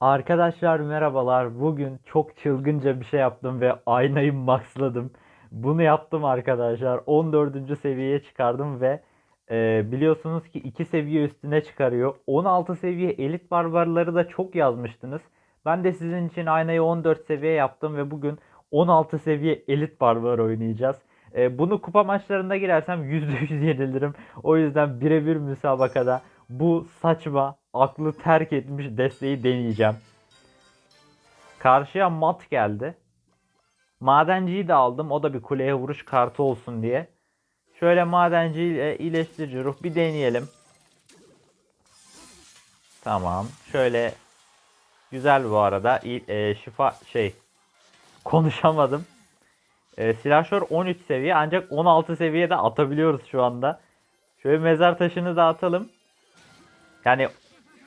Arkadaşlar merhabalar. Bugün çok çılgınca bir şey yaptım ve aynayı maxladım. Bunu yaptım arkadaşlar. 14. seviyeye çıkardım ve e, biliyorsunuz ki 2 seviye üstüne çıkarıyor. 16 seviye elit barbarları da çok yazmıştınız. Ben de sizin için aynayı 14 seviye yaptım ve bugün 16 seviye elit barbar oynayacağız. E, bunu kupa maçlarında girersem %100 yenilirim. O yüzden birebir müsabakada bu saçma, aklı terk etmiş desteği deneyeceğim. Karşıya mat geldi. Madenciyi de aldım. O da bir kuleye vuruş kartı olsun diye. Şöyle madenci ile iyileştirici ruh bir deneyelim. Tamam. Şöyle güzel bu arada. E, şifa şey konuşamadım. E, silahşör 13 seviye ancak 16 seviyede atabiliyoruz şu anda. Şöyle mezar taşını da atalım. Yani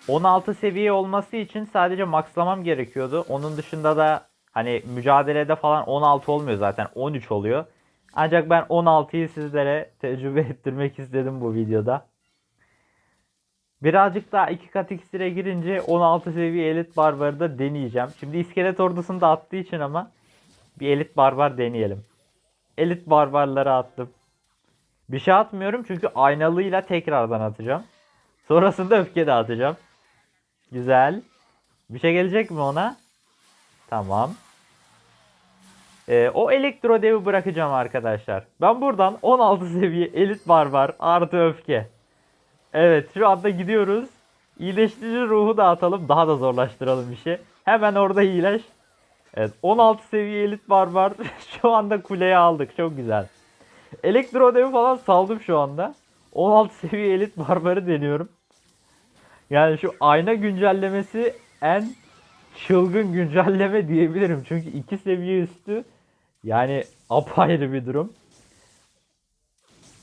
16 seviye olması için sadece maxlamam gerekiyordu. Onun dışında da hani mücadelede falan 16 olmuyor zaten 13 oluyor. Ancak ben 16'yı sizlere tecrübe ettirmek istedim bu videoda. Birazcık daha iki kat iksire girince 16 seviye elit barbarı da deneyeceğim. Şimdi iskelet ordusunu da attığı için ama bir elit barbar deneyelim. Elit barbarları attım. Bir şey atmıyorum çünkü aynalıyla tekrardan atacağım. Sonrasında öfke de atacağım. Güzel. Bir şey gelecek mi ona? Tamam. Ee, o elektro devi bırakacağım arkadaşlar. Ben buradan 16 seviye elit barbar artı öfke. Evet şu anda gidiyoruz. İyileştirici ruhu da atalım. Daha da zorlaştıralım işi. Hemen orada iyileş. Evet 16 seviye elit barbar. şu anda kuleye aldık. Çok güzel. Elektro devi falan saldım şu anda. 16 seviye elit barbarı deniyorum. Yani şu ayna güncellemesi en çılgın güncelleme diyebilirim. Çünkü iki seviye üstü yani apayrı bir durum.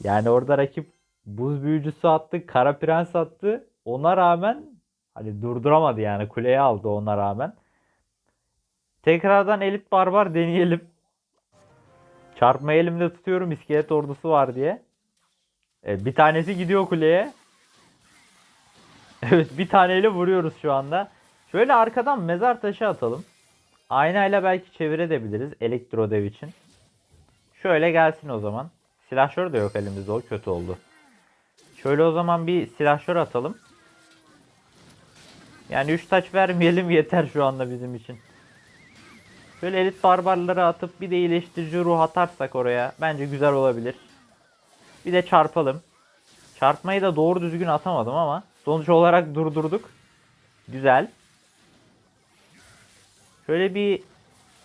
Yani orada rakip buz büyücüsü attı, kara prens attı. Ona rağmen hani durduramadı yani kuleye aldı ona rağmen. Tekrardan elit barbar deneyelim. Çarpma elimde tutuyorum iskelet ordusu var diye. E, bir tanesi gidiyor kuleye. Evet bir taneyle vuruyoruz şu anda. Şöyle arkadan mezar taşı atalım. Aynayla belki çevirebiliriz elektro dev için. Şöyle gelsin o zaman. Silahşör de yok elimizde o kötü oldu. Şöyle o zaman bir silahşör atalım. Yani 3 taç vermeyelim yeter şu anda bizim için. Şöyle elit barbarları atıp bir de iyileştirici ruh atarsak oraya bence güzel olabilir. Bir de çarpalım. Çarpmayı da doğru düzgün atamadım ama sonuç olarak durdurduk. Güzel. Şöyle bir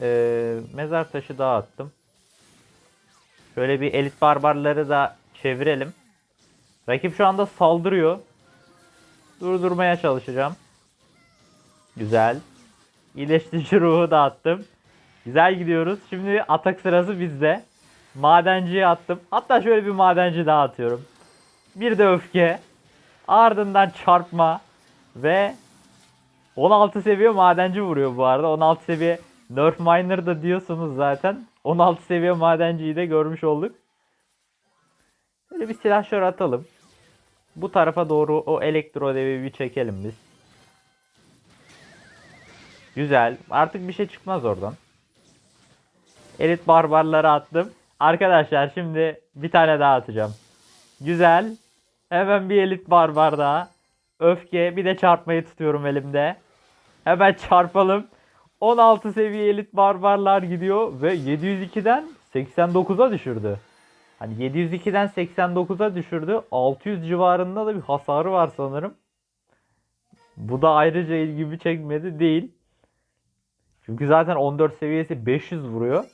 e, mezar taşı daha attım. Şöyle bir elit barbarları da çevirelim. Rakip şu anda saldırıyor. Durdurmaya çalışacağım. Güzel. İyileştirici ruhu da attım. Güzel gidiyoruz. Şimdi atak sırası bizde. Madenciye attım. Hatta şöyle bir madenci daha atıyorum. Bir de öfke. Ardından çarpma. Ve 16 seviye madenci vuruyor bu arada. 16 seviye Nerf Miner da diyorsunuz zaten. 16 seviye madenciyi de görmüş olduk. Böyle bir silahşör atalım. Bu tarafa doğru o elektro devi bir çekelim biz. Güzel. Artık bir şey çıkmaz oradan. Elit barbarları attım. Arkadaşlar şimdi bir tane daha atacağım. Güzel. Hemen bir elit barbar daha. Öfke bir de çarpmayı tutuyorum elimde. Hemen çarpalım. 16 seviye elit barbarlar gidiyor ve 702'den 89'a düşürdü. Hani 702'den 89'a düşürdü. 600 civarında da bir hasarı var sanırım. Bu da ayrıca ilgimi çekmedi değil. Çünkü zaten 14 seviyesi 500 vuruyor.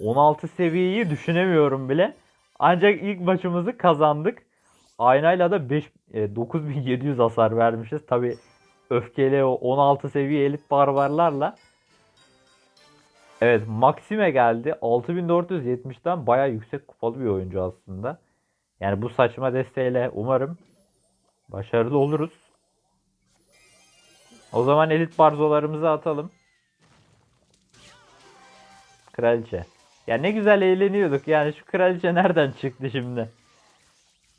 16 seviyeyi düşünemiyorum bile. Ancak ilk maçımızı kazandık. Aynayla da 5 e, 9700 hasar vermişiz. Tabi öfkeli o 16 seviye elit barbarlarla. Evet Maxime geldi. 6470'ten baya yüksek kupalı bir oyuncu aslında. Yani bu saçma desteğiyle umarım başarılı oluruz. O zaman elit barzolarımızı atalım. Kraliçe. Ya ne güzel eğleniyorduk. Yani şu kraliçe nereden çıktı şimdi?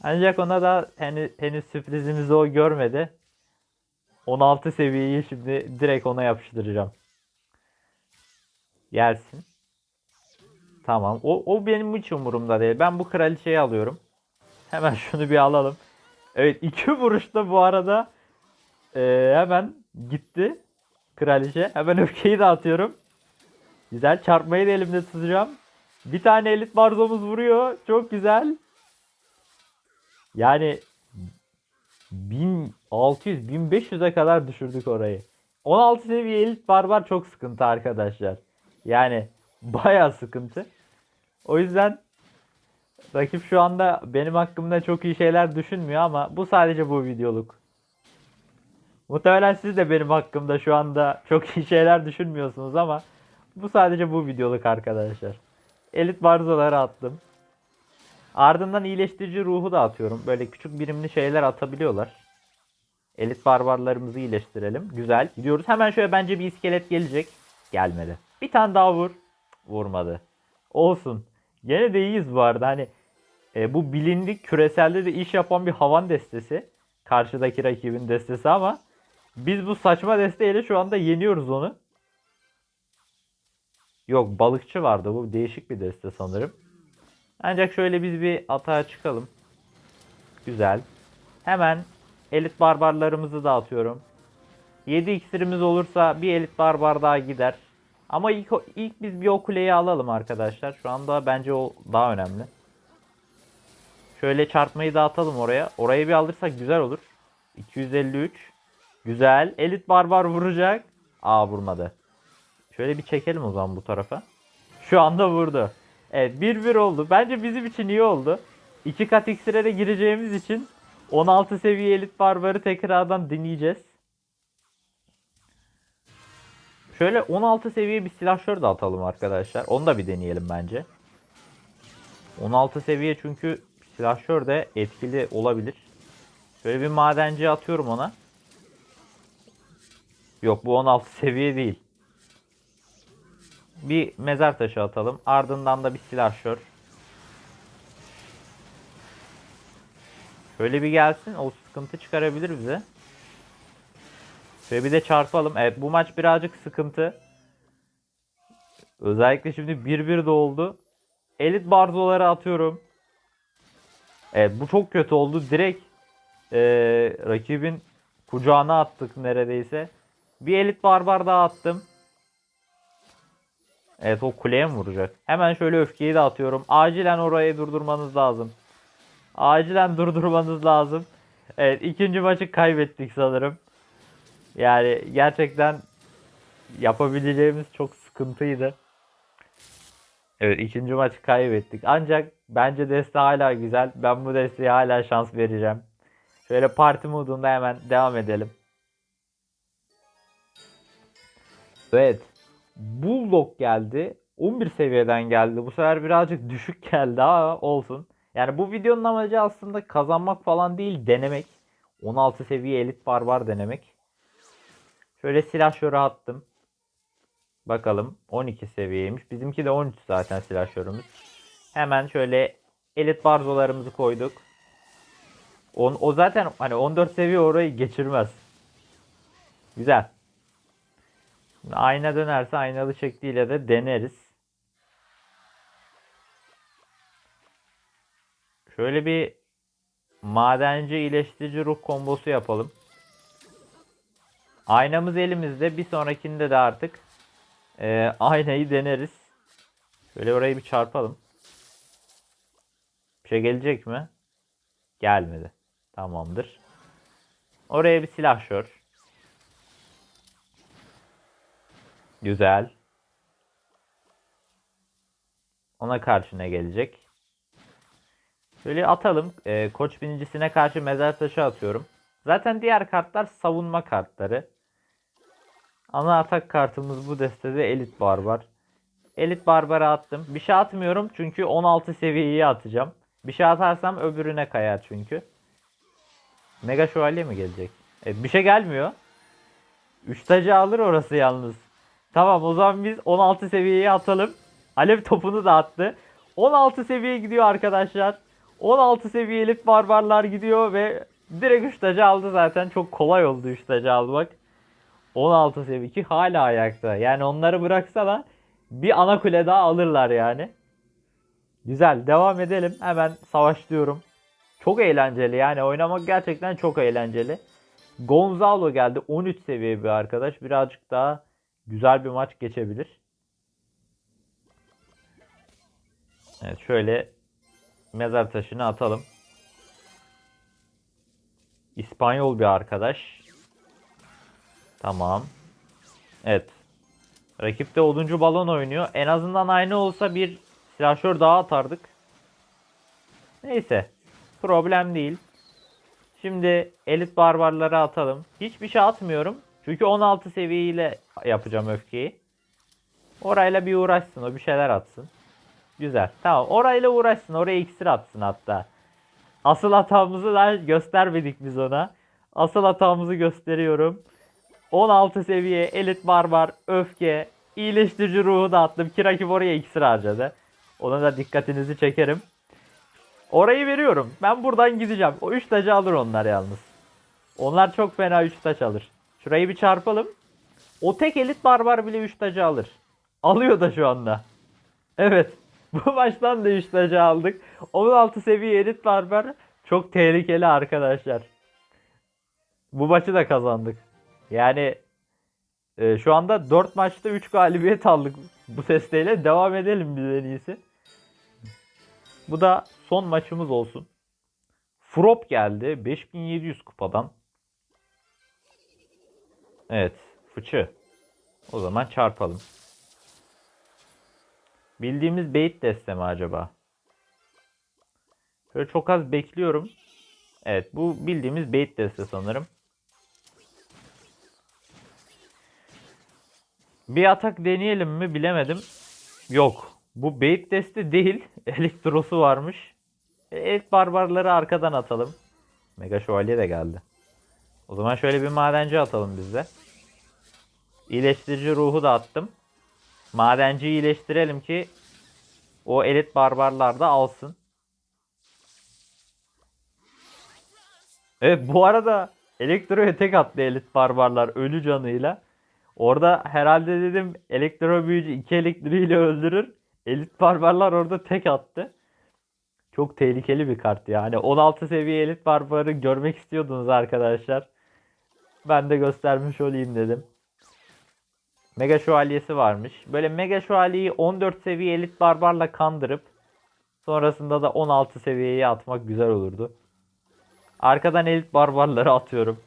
Ancak ona da henüz, henüz sürprizimizi o görmedi. 16 seviyeyi şimdi direkt ona yapıştıracağım. Gelsin. Tamam. O, o benim hiç umurumda değil. Ben bu kraliçeyi alıyorum. Hemen şunu bir alalım. Evet iki vuruşta bu arada eee, hemen gitti kraliçe. Hemen öfkeyi de atıyorum. Güzel çarpmayı da elimde tutacağım. Bir tane elit barzomuz vuruyor. Çok güzel. Yani 1600-1500'e kadar düşürdük orayı. 16 seviye elit barbar çok sıkıntı arkadaşlar. Yani baya sıkıntı. O yüzden rakip şu anda benim hakkımda çok iyi şeyler düşünmüyor ama bu sadece bu videoluk. Muhtemelen siz de benim hakkımda şu anda çok iyi şeyler düşünmüyorsunuz ama bu sadece bu videoluk arkadaşlar. Elit barzoları attım. Ardından iyileştirici ruhu da atıyorum. Böyle küçük birimli şeyler atabiliyorlar. Elit barbarlarımızı iyileştirelim. Güzel. Gidiyoruz. Hemen şöyle bence bir iskelet gelecek. Gelmedi. Bir tane daha vur. Vurmadı. Olsun. Gene de iyiyiz bu arada. Hani e, bu bilindik küreselde de iş yapan bir havan destesi. Karşıdaki rakibin destesi ama biz bu saçma desteğiyle şu anda yeniyoruz onu. Yok balıkçı vardı. Bu değişik bir deste sanırım. Ancak şöyle biz bir atağa çıkalım. Güzel. Hemen elit barbarlarımızı da atıyorum. 7 iksirimiz olursa bir elit barbar daha gider. Ama ilk, ilk biz bir o kuleyi alalım arkadaşlar. Şu anda bence o daha önemli. Şöyle çarpmayı da atalım oraya. Orayı bir alırsak güzel olur. 253. Güzel. Elit barbar vuracak. Aa vurmadı. Şöyle bir çekelim o zaman bu tarafa. Şu anda vurdu. Evet 1-1 oldu. Bence bizim için iyi oldu. 2 kat iksire de gireceğimiz için 16 seviye elit barbarı tekrardan deneyeceğiz. Şöyle 16 seviye bir silahşör de atalım arkadaşlar. Onu da bir deneyelim bence. 16 seviye çünkü silahşör de etkili olabilir. Şöyle bir madenci atıyorum ona. Yok bu 16 seviye değil. Bir mezar taşı atalım. Ardından da bir silahşör. Şöyle bir gelsin. O sıkıntı çıkarabilir bize. Şöyle bir de çarpalım. Evet bu maç birazcık sıkıntı. Özellikle şimdi 1-1 de oldu. Elit barzoları atıyorum. Evet bu çok kötü oldu. Direkt eee, rakibin kucağına attık neredeyse. Bir elit barbar daha attım. Evet o kuleye mi vuracak? Hemen şöyle öfkeyi de atıyorum. Acilen orayı durdurmanız lazım. Acilen durdurmanız lazım. Evet ikinci maçı kaybettik sanırım. Yani gerçekten yapabileceğimiz çok sıkıntıydı. Evet ikinci maçı kaybettik. Ancak bence deste hala güzel. Ben bu desteğe hala şans vereceğim. Şöyle parti modunda hemen devam edelim. Evet. Bulldog geldi. 11 seviyeden geldi. Bu sefer birazcık düşük geldi ama olsun. Yani bu videonun amacı aslında kazanmak falan değil denemek. 16 seviye elit barbar denemek. Şöyle silah şöyle attım. Bakalım 12 seviyeymiş. Bizimki de 13 zaten silahşörümüz. Hemen şöyle elit barzolarımızı koyduk. On, o zaten hani 14 seviye orayı geçirmez. Güzel. Ayna dönerse aynalı şekliyle de deneriz. Şöyle bir madenci iyileştirici ruh kombosu yapalım. Aynamız elimizde. Bir sonrakinde de artık e, aynayı deneriz. Şöyle orayı bir çarpalım. Bir şey gelecek mi? Gelmedi. Tamamdır. Oraya bir silahşör. Güzel. Ona karşı ne gelecek? Şöyle atalım. Ee, koç binicisine karşı mezar taşı atıyorum. Zaten diğer kartlar savunma kartları. Ana atak kartımız bu destede Elit Barbar. Elit Barbar'a attım. Bir şey atmıyorum çünkü 16 seviyeyi atacağım. Bir şey atarsam öbürüne kayar çünkü. Mega Şövalye mi gelecek? E, bir şey gelmiyor. 3 tacı alır orası yalnız. Tamam o zaman biz 16 seviyeyi atalım. Alev topunu da attı. 16 seviye gidiyor arkadaşlar. 16 seviye elit barbarlar gidiyor ve Direkt 3 tacı aldı zaten. Çok kolay oldu 3 tacı almak. 16 seviye ki hala ayakta. Yani onları bıraksa da bir ana kule daha alırlar yani. Güzel. Devam edelim. Hemen savaşlıyorum. Çok eğlenceli yani oynamak gerçekten çok eğlenceli. Gonzalo geldi. 13 seviye bir arkadaş. Birazcık daha güzel bir maç geçebilir. Evet şöyle mezar taşını atalım. İspanyol bir arkadaş. Tamam. Evet. Rakip de oduncu balon oynuyor. En azından aynı olsa bir silahşör daha atardık. Neyse. Problem değil. Şimdi elit barbarları atalım. Hiçbir şey atmıyorum. Çünkü 16 seviyeyle yapacağım öfkeyi. Orayla bir uğraşsın. O bir şeyler atsın. Güzel. Tamam. Orayla uğraşsın. Oraya iksir atsın hatta. Asıl hatamızı da göstermedik biz ona. Asıl hatamızı gösteriyorum. 16 seviye elit barbar öfke iyileştirici ruhu da attım. Ki rakip oraya iksir harcadı. Ona da dikkatinizi çekerim. Orayı veriyorum. Ben buradan gideceğim. O 3 tacı alır onlar yalnız. Onlar çok fena 3 taç alır. Şurayı bir çarpalım. O tek elit barbar bile 3 tacı alır. Alıyor da şu anda. Evet. Bu maçtan da 3 tacı aldık. 16 seviye elit barbar çok tehlikeli arkadaşlar. Bu maçı da kazandık. Yani e, şu anda 4 maçta 3 galibiyet aldık bu sesteyle. Devam edelim biz en iyisi. Bu da son maçımız olsun. Frop geldi 5700 kupadan. Evet, fıçı. O zaman çarpalım. Bildiğimiz bait deste mi acaba? Şöyle çok az bekliyorum. Evet, bu bildiğimiz bait deste sanırım. Bir atak deneyelim mi bilemedim. Yok. Bu bait deste değil. Elektrosu varmış. E, Elf barbarları arkadan atalım. Mega şövalye de geldi. O zaman şöyle bir madenci atalım biz de. İyileştirici ruhu da attım. Madenciyi iyileştirelim ki o elit barbarlar da alsın. Evet bu arada elektroya tek attı elit barbarlar ölü canıyla. Orada herhalde dedim elektro büyücü iki elektriğiyle öldürür. Elit barbarlar orada tek attı. Çok tehlikeli bir kart yani. 16 seviye elit barbarı görmek istiyordunuz arkadaşlar. Ben de göstermiş olayım dedim. Mega şövalyesi varmış. Böyle mega şövalyeyi 14 seviye elit barbarla kandırıp sonrasında da 16 seviyeye atmak güzel olurdu. Arkadan elit barbarları atıyorum.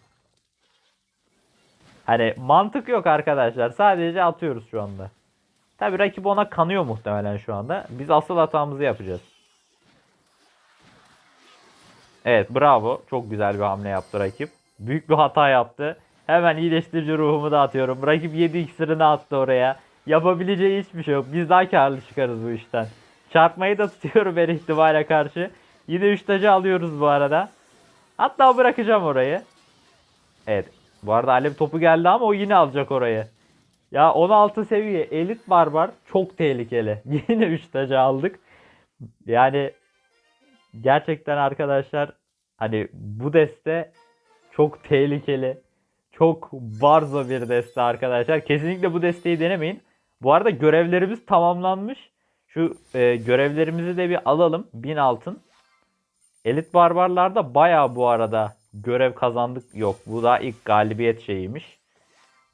Hani mantık yok arkadaşlar. Sadece atıyoruz şu anda. Tabi rakip ona kanıyor muhtemelen şu anda. Biz asıl hatamızı yapacağız. Evet bravo. Çok güzel bir hamle yaptı rakip. Büyük bir hata yaptı. Hemen iyileştirici ruhumu da atıyorum. Rakip 7 iksirini attı oraya. Yapabileceği hiçbir şey yok. Biz daha karlı çıkarız bu işten. Çarpmayı da tutuyorum her ihtimale karşı. Yine 3 tacı alıyoruz bu arada. Hatta bırakacağım orayı. Evet. Bu arada alev topu geldi ama o yine alacak orayı. Ya 16 seviye elit barbar çok tehlikeli. Yine 3 tacı aldık. Yani gerçekten arkadaşlar hani bu deste çok tehlikeli. Çok barzo bir deste arkadaşlar. Kesinlikle bu desteği denemeyin. Bu arada görevlerimiz tamamlanmış. Şu e, görevlerimizi de bir alalım. 1000 altın. Elit barbarlarda baya bu arada görev kazandık. Yok bu da ilk galibiyet şeyiymiş.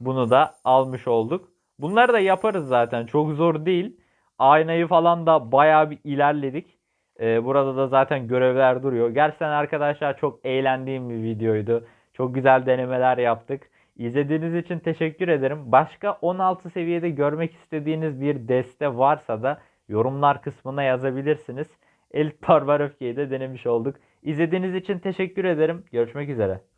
Bunu da almış olduk. Bunları da yaparız zaten. Çok zor değil. Aynayı falan da bayağı bir ilerledik. Ee, burada da zaten görevler duruyor. Gerçekten arkadaşlar çok eğlendiğim bir videoydu. Çok güzel denemeler yaptık. İzlediğiniz için teşekkür ederim. Başka 16 seviyede görmek istediğiniz bir deste varsa da yorumlar kısmına yazabilirsiniz. Elit Barbar Öfke'yi de denemiş olduk. İzlediğiniz için teşekkür ederim. Görüşmek üzere.